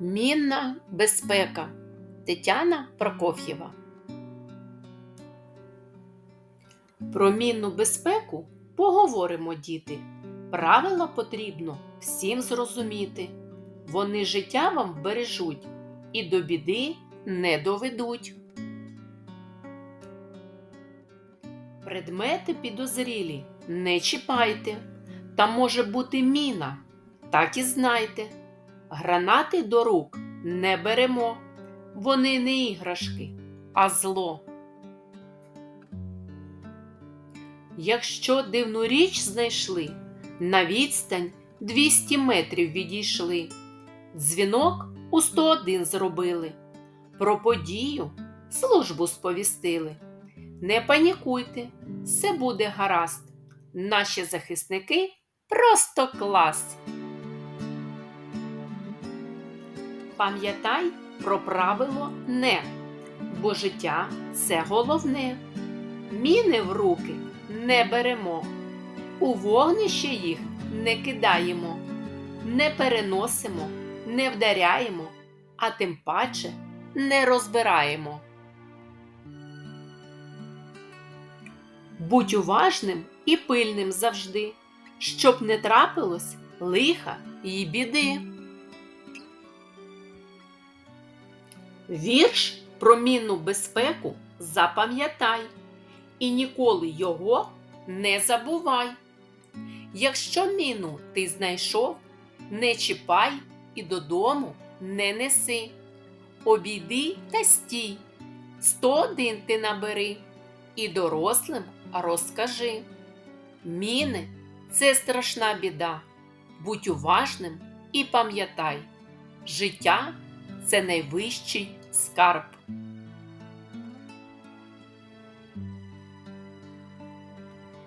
Мінна безпека Тетяна Прокоф'єва. Про мінну безпеку поговоримо, діти. Правила потрібно всім зрозуміти. Вони життя вам вбережуть і до біди не доведуть. Предмети підозрілі не чіпайте. Там може бути міна, так і знайте. Гранати до рук не беремо, вони не іграшки, а зло. Якщо дивну річ знайшли, на відстань 200 метрів відійшли, дзвінок у 101 зробили, про подію службу сповістили. Не панікуйте, все буде гаразд. Наші захисники просто клас. Пам'ятай про правило не, бо життя це головне. Міни в руки не беремо, у вогнище їх не кидаємо, не переносимо, не вдаряємо, а тим паче не розбираємо. Будь уважним і пильним завжди, щоб не трапилось лиха й біди. Вірш про мінну безпеку запам'ятай і ніколи його не забувай. Якщо міну ти знайшов, не чіпай і додому не неси. Обійди та стій, 101 ти набери і дорослим розкажи. Міни це страшна біда. Будь уважним і пам'ятай, життя це найвищий скарб.